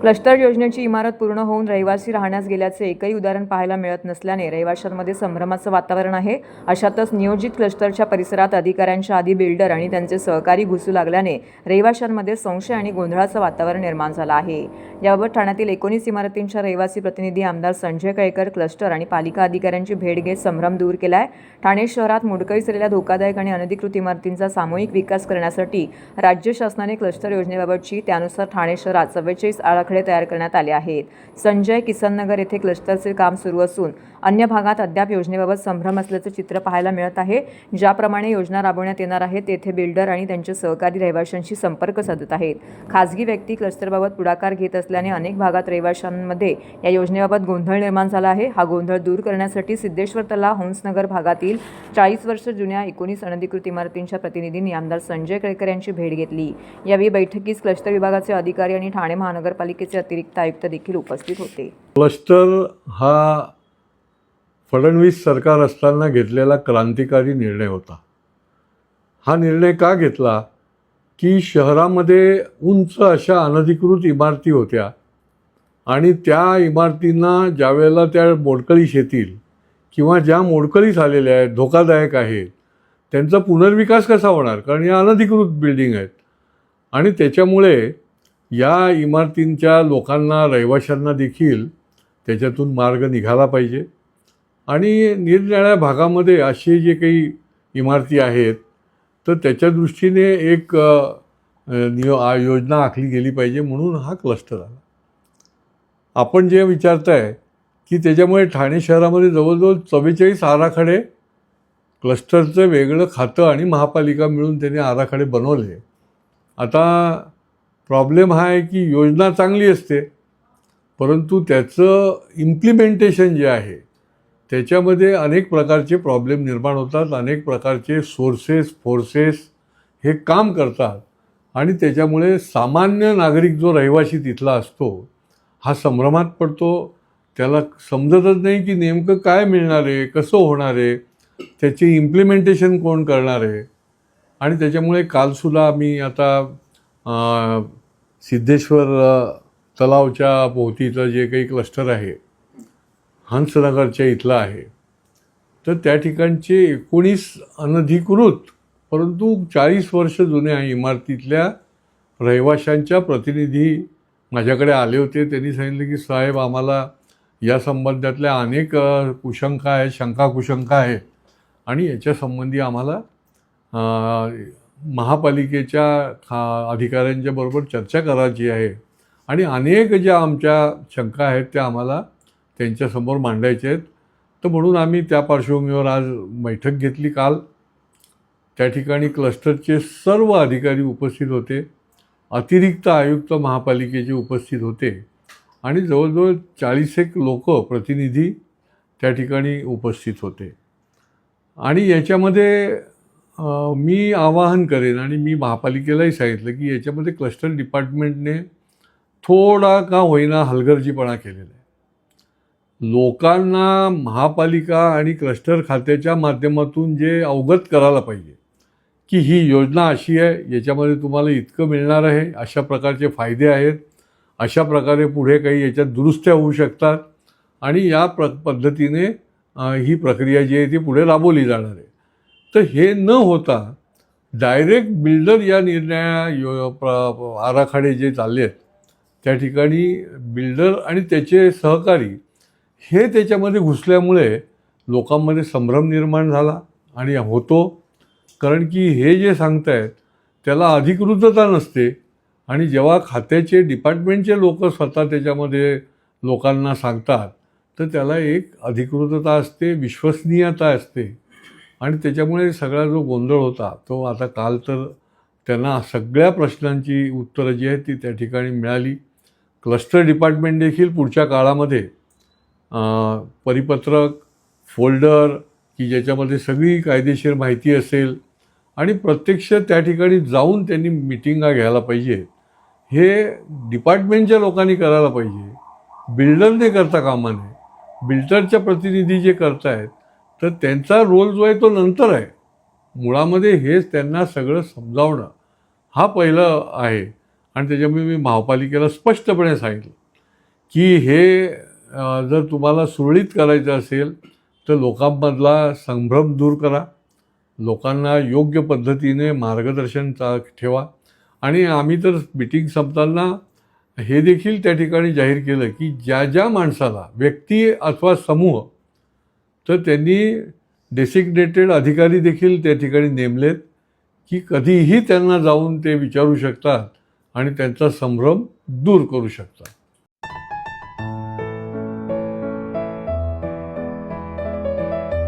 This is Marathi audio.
क्लस्टर योजनेची इमारत पूर्ण होऊन रहिवासी राहण्यास गेल्याचे एकही उदाहरण पाहायला मिळत नसल्याने रहिवाशांमध्ये संभ्रमाचं वातावरण आहे. अशातच नियोजित क्लस्टरच्या परिसरात अधिकाऱ्यांच्या आधी बिल्डर आणि त्यांचे सहकारी घुसू लागल्याने रहिवाशांमध्ये संशय आणि गोंधळाचं वातावरण निर्माण झालं आहे. याबाबत ठाण्यातील एकोणीस इमारतींच्या रहिवासी प्रतिनिधी आमदार संजय केळकर क्लस्टर आणि पालिका अधिकाऱ्यांची भेट घेत संभ्रम दूर केलाय. ठाणे शहरात मुडकळीसलेल्या धोकादायक आणि अनधिकृत इमारतींचा सामूहिक विकास करण्यासाठी राज्य शासनाने क्लस्टर योजनेबाबतची त्यानुसार ठाणे शहरात चव्वेचाळीस आराखडे तयार करण्यात आले आहेत. संजय किसननगर येथे क्लस्टरचे काम सुरू असून अन्य भागात अद्याप योजनेबाबत संभ्रम असल्याचं चित्र पाहायला मिळत आहे. ज्याप्रमाणे योजना राबवण्यात येणार आहे तेथे बिल्डर आणि त्यांचे सहकारी रहिवाशांशी संपर्क साधत आहेत. खासगी व्यक्ती क्लस्टरबाबत पुढाकार घेत असल्याने अनेक भागात रहिवाशांमध्ये या योजनेबाबत गोंधळ निर्माण झाला आहे. हा गोंधळ दूर करण्यासाठी सिद्धेश्वर तला हंसनगर भागातील चाळीस वर्ष जुन्या एकोणीस अनधिकृत इमारतींच्या प्रतिनिधींनी आमदार संजय केळकर यांची भेट घेतली. यावेळी बैठकीस क्लस्टर विभागाचे अधिकारी आणि ठाणे महानगरपालिका महानगरपालिकेचे अतिरिक्त आयुक्त देखील उपस्थित होते. क्लस्टर हा फडणवीस सरकार असताना घेतलेला क्रांतिकारी निर्णय होता. हा निर्णय का घेतला? की शहरामध्ये उंच अशा अनधिकृत इमारती होत्या आणि त्या इमारतींना ज्यावेळेला त्या मोडकळीस येतील किंवा ज्या मोडकळीस आलेल्या आहेत धोकादायक आहेत त्यांचा पुनर्विकास कसा होणार? कारण या अनधिकृत बिल्डिंग आहेत. आणि त्याच्यामुळे या इमारतींच्या लोकांना रहिवाशांना देखील त्याच्यातून मार्ग निघाला पाहिजे. आणि निरनिराळ्या भागामध्ये असे जे काही इमारती आहेत तर त्याच्या दृष्टीने एक नियो योजना आखली गेली पाहिजे म्हणून हा क्लस्टर आला. आपण जे विचारताय की त्याच्यामुळे ठाणे शहरामध्ये जवळजवळ चव्वेचाळीस आराखडे क्लस्टरचं वेगळं खातं आणि महापालिका मिळून त्याने आराखडे बनवले. आता प्रॉब्लेम हा आहे की योजना चांगली असते परंतु त्याचं इम्प्लिमेंटेशन जे आहे त्याच्यामध्ये अनेक प्रकारचे प्रॉब्लेम निर्माण होतात अनेक प्रकारचे सोर्सेस फोर्सेस हे काम करतात आणि त्याच्यामुळे सामान्य नागरिक जो रहिवासी तिथला असतो हा संभ्रमात पडतो. त्याला समजतच नाही की नेमकं काय मिळणार आहे कसं होणार आहे त्याचे इम्प्लिमेंटेशन कोण करणार आहे. आणि त्याच्यामुळे कालसुद्धा आम्ही आता सिद्धेश्वर तलावच्या भोवतीचं जे काही क्लस्टर आहे हंसनगरच्या इथलं आहे तर त्या ठिकाणचे एकोणीस अनधिकृत परंतु चाळीस वर्ष जुन्या इमारतीतल्या रहिवाशांच्या प्रतिनिधी माझ्याकडे आले होते. त्यांनी सांगितलं की साहेब आम्हाला या संबंधातल्या अनेक कुशंका आहेत शंका कुशंका आहेत आणि याच्यासंबंधी आम्हाला महापालिकेच्या खा अधिकाऱ्यांच्या बरोबर चर्चा करायची आहे. आणि अनेक ज्या आमच्या शंका आहेत त्या आम्हाला त्यांच्यासमोर मांडायच्या आहेत. तर म्हणून आम्ही त्या पार्श्वभूमीवर आज बैठक घेतली काल. त्या ठिकाणी क्लस्टरचे सर्व अधिकारी उपस्थित होते. अतिरिक्त आयुक्त महापालिकेचे उपस्थित होते. आणि जवळजवळ चाळीस एक लोक प्रतिनिधी त्या ठिकाणी उपस्थित होते. आणि याच्यामध्ये मी आवाहन करेन आणि मी महापालिकेलाही सांगितलं की याच्यामध्ये क्लस्टर डिपार्टमेंटने थोडा का होईना हलगर्जीपणा केलेला आहे. लोकांना महापालिका आणि क्लस्टर खात्याच्या माध्यमातून जे अवगत करायला पाहिजे की ही योजना अशी आहे याच्यामध्ये तुम्हाला इतकं मिळणार आहे अशा प्रकारचे फायदे आहेत अशा प्रकारे पुढे काही याच्यात दुरुस्त्या होऊ शकतात आणि या प्र पद्धतीने ही प्रक्रिया जी आहे ती पुढे राबवली जाणार आहे. तर हे न होता डायरेक्ट बिल्डर या निर्णया यो प्र आराखडे जे चालले आहेत त्या ठिकाणी बिल्डर आणि त्याचे सहकारी हे त्याच्यामध्ये घुसल्यामुळे लोकांमध्ये संभ्रम निर्माण झाला आणि होतो. कारण की हे जे सांगतायत त्याला अधिकृतता नसते आणि जेव्हा खात्याचे डिपार्टमेंटचे लोक स्वतः त्याच्यामध्ये लोकांना सांगतात तर त्याला एक अधिकृतता असते विश्वसनीयता असते. आणि त्याच्यामुळे सगळा जो गोंधळ होता तो आता काल तर त्यांना सगळ्या प्रश्नांची उत्तरं जी आहेत ती त्या ठिकाणी मिळाली. क्लस्टर डिपार्टमेंट देखील पुढच्या काळामध्ये परिपत्रक फोल्डर की ज्याच्यामध्ये सगळी कायदेशीर माहिती असेल आणि प्रत्यक्ष त्या ठिकाणी जाऊन त्यांनी मिटिंगा घ्यायला पाहिजे. हे डिपार्टमेंटच्या लोकांनी करायला पाहिजे. बिल्डरने करता कामा नये बिल्डरच्या प्रतिनिधी जे करतायत तर त्यांचा रोल जो आहे तो नंतर आहे. मुळामध्ये हेच त्यांना सगळं समजावणं हा पहिलं आहे. आणि त्याच्यामुळे मी महापालिकेला स्पष्टपणे सांगितलं की हे जर तुम्हाला सुरळीत करायचं असेल तर लोकांमधला संभ्रम दूर करा. लोकांना योग्य पद्धतीने मार्गदर्शन चा ठेवा. आणि आम्ही तर मिटिंग संपताना हे देखील त्या ठिकाणी जाहीर केलं की ज्या ज्या माणसाला व्यक्ती अथवा समूह तर त्यांनी डेसिग्नेटेड अधिकारी देखील त्या ठिकाणी नेमलेत की कधीही त्यांना जाऊन ते विचारू शकतात आणि त्यांचा संभ्रम दूर करू शकतात.